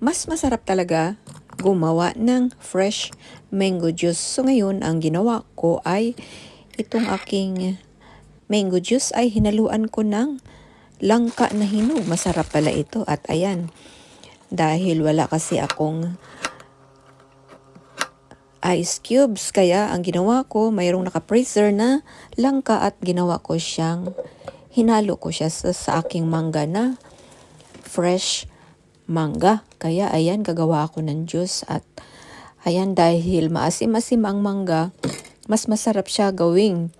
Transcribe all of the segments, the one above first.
mas masarap talaga gumawa ng fresh mango juice. So ngayon, ang ginawa ko ay itong aking mango juice ay hinaluan ko ng langka na hinog. Masarap pala ito. At ayan, dahil wala kasi akong ice cubes. Kaya ang ginawa ko, mayroong naka-freezer na langka at ginawa ko siyang, hinalo ko siya sa, sa aking mangga na fresh mangga. Kaya ayan, gagawa ako ng juice at ayan dahil maasim-asim ang mangga, mas masarap siya gawing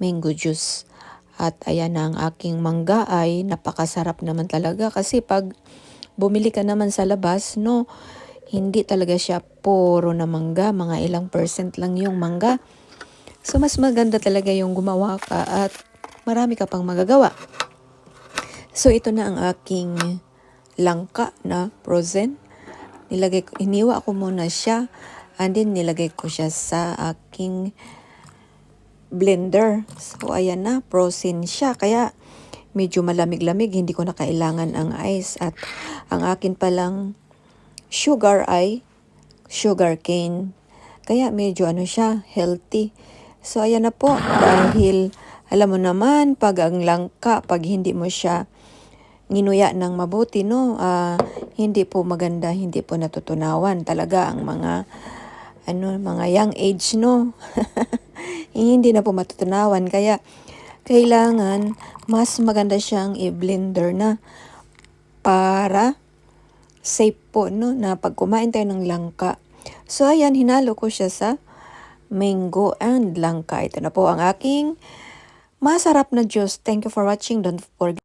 mango juice. At ayan ang aking mangga ay napakasarap naman talaga kasi pag bumili ka naman sa labas, no, hindi talaga siya puro na mangga, mga ilang percent lang yung mangga. So mas maganda talaga yung gumawa ka at marami ka pang magagawa. So ito na ang aking langka na frozen. Nilagay ko, iniwa ko muna siya and then nilagay ko siya sa aking blender. So ayan na, frozen siya. Kaya medyo malamig-lamig, hindi ko na kailangan ang ice. At ang akin palang sugar ay sugar cane. Kaya medyo ano siya, healthy. So ayan na po, dahil alam mo naman, pag ang langka, pag hindi mo siya nginuya ng mabuti, no, ah, hindi po maganda, hindi po natutunawan talaga ang mga ano, mga young age, no. hindi na po matutunawan. Kaya, kailangan mas maganda siyang i-blender na para safe po, no, na pag kumain tayo ng langka. So, ayan, hinalo ko siya sa mango and langka. Ito na po ang aking masarap na juice. Thank you for watching. Don't forget